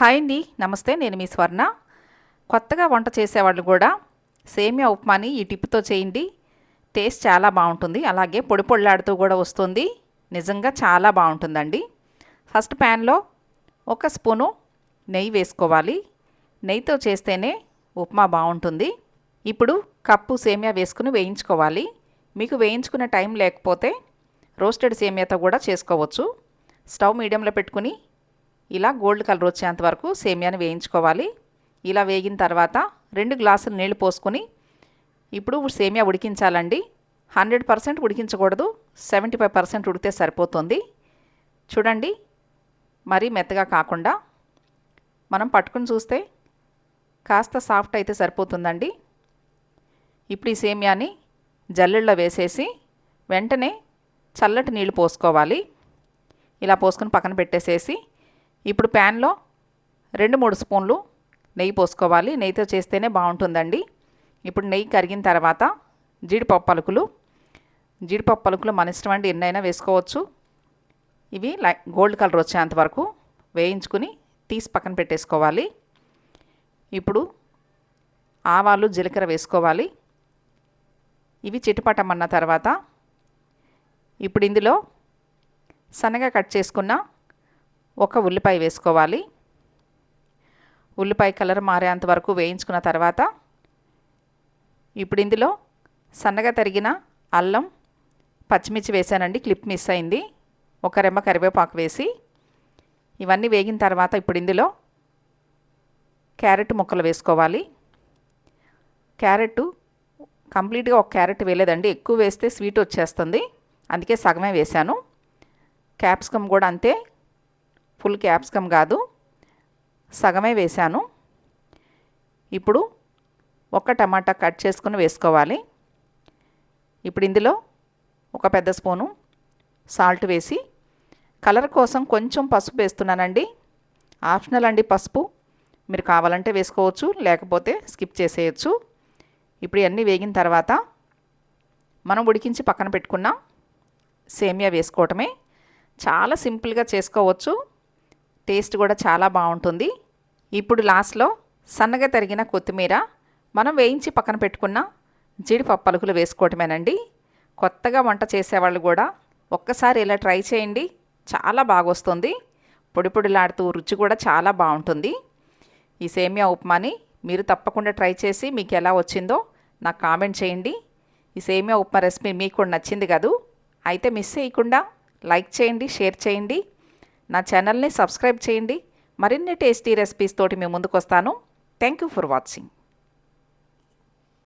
Hi అండి. నమస్తే నేను మీ స్వర్ణ. కొత్తగా వంట చేసేవాళ్ళు కూడా సేమియా ఉప్మాని ఈ టిప్తో చేయండి. టేస్ట్ చాలా బాగుంటుంది. అలాగే పొడి పొళ్ళాడుతూ కూడా వస్తుంది. నిజంగా చాలా బాగుంటుందండి. ఫస్ట్ ప్యాన్లో ఒక స్పూను నెయ్యి వేసుకోవాలి. నెయ్యితో చేస్తేనే ఉప్మా బాగుంటుంది. ఇప్పుడు కప్పు సేమియా వేసుకుని వేయించుకోవాలి. మీకు వేయించుకునే టైం లేకపోతే రోస్టెడ్ సేమియాతో కూడా చేసుకోవచ్చు. స్టవ్ మీడియంలో పెట్టుకుని ఇలా గోల్డ్ కలర్ వచ్చేంత వరకు సేమియాని వేయించుకోవాలి. ఇలా వేగిన తర్వాత రెండు గ్లాసులు నీళ్ళు పోసుకొని ఇప్పుడు సేమియా ఉడికించాలండి. హండ్రెడ్ పర్సెంట్ ఉడికించకూడదు. సెవెంటీ ఫైవ్ పర్సెంట్ ఉడితే సరిపోతుంది. చూడండి మరీ మెత్తగా కాకుండా మనం పట్టుకుని చూస్తే కాస్త సాఫ్ట్ అయితే సరిపోతుందండి. ఇప్పుడు ఈ సేమియాని జల్లెళ్ళలో వేసేసి వెంటనే చల్లటి నీళ్ళు పోసుకోవాలి. ఇలా పోసుకొని పక్కన పెట్టేసేసి ఇప్పుడు ప్యాన్లో రెండు మూడు స్పూన్లు నెయ్యి పోసుకోవాలి. నెయ్యితో చేస్తేనే బాగుంటుందండి. ఇప్పుడు నెయ్యి కరిగిన తర్వాత జీడిపప్పు పలుకులు. జీడిపప్పు పలుకులు మన ఇష్టం అండి. ఎన్నైనా వేసుకోవచ్చు. ఇవి లై గోల్డ్ కలర్ వచ్చేంత వరకు వేయించుకుని తీసి పక్కన పెట్టేసుకోవాలి. ఇప్పుడు ఆవాలు జీలకర్ర వేసుకోవాలి. ఇవి చిటపటమన్న తర్వాత ఇప్పుడు ఇందులో సన్నగా కట్ చేసుకున్న ఒక ఉల్లిపాయ వేసుకోవాలి. ఉల్లిపాయ కలర్ మారేంత వరకు వేయించుకున్న తర్వాత ఇప్పుడు ఇందులో సన్నగా తరిగిన అల్లం పచ్చిమిర్చి వేసానండి క్లిప్ మిస్ అయింది. ఒక రెమ్మ కరివేపాకు వేసి ఇవన్నీ వేగిన తర్వాత ఇప్పుడు ఇందులో క్యారెట్ ముక్కలు వేసుకోవాలి. క్యారెట్ కంప్లీట్గా ఒక క్యారెట్ వేయలేదండి ఎక్కువ వేస్తే స్వీట్ వచ్చేస్తుంది. అందుకే సగమే వేశాను. క్యాప్సికమ్ కూడా అంతే ఫుల్ క్యాప్సికమ్ కాదు. సగమే వేశాను. ఇప్పుడు ఒక టమాటా కట్ చేసుకుని వేసుకోవాలి. ఇప్పుడు ఇందులో ఒక పెద్ద స్పూను సాల్ట్ వేసి కలర్ కోసం కొంచెం పసుపు వేస్తున్నానండి. ఆప్షనల్ అండి పసుపు. మీరు కావాలంటే వేసుకోవచ్చు లేకపోతే స్కిప్ చేసేయచ్చు. ఇప్పుడు ఇవన్నీ వేగిన తర్వాత మనం ఉడికించి పక్కన పెట్టుకున్న సేమియా వేసుకోవటమే. చాలా సింపుల్గా చేసుకోవచ్చు. టేస్ట్ కూడా చాలా బాగుంటుంది. ఇప్పుడు లాస్ట్లో సన్నగా తరిగిన కొత్తిమీర మనం వేయించి పక్కన పెట్టుకున్న జీడిపప్పు పలుకులు వేసుకోవటమేనండి. కొత్తగా వంట చేసేవాళ్ళు కూడా ఒక్కసారి ఇలా ట్రై చేయండి. చాలా బాగా వస్తుంది పొడి పొడిలాడుతూ రుచి కూడా చాలా బాగుంటుంది. ఈ సేమియా ఉప్మాని మీరు తప్పకుండా ట్రై చేసి మీకు ఎలా వచ్చిందో నాకు కామెంట్ చేయండి. ఈ సేమియా ఉప్మా రెసిపీ మీకు కూడా నచ్చింది కదూ? అయితే మిస్ చేయకుండా లైక్ చేయండి షేర్ చేయండి. నా ఛానల్ని సబ్స్క్రైబ్ చేయండి. మరిన్ని టేస్టీ రెసిపీస్ తోటి మేము ముందుకు వస్తాను థ్యాంక్ యూ ఫర్ వాచింగ్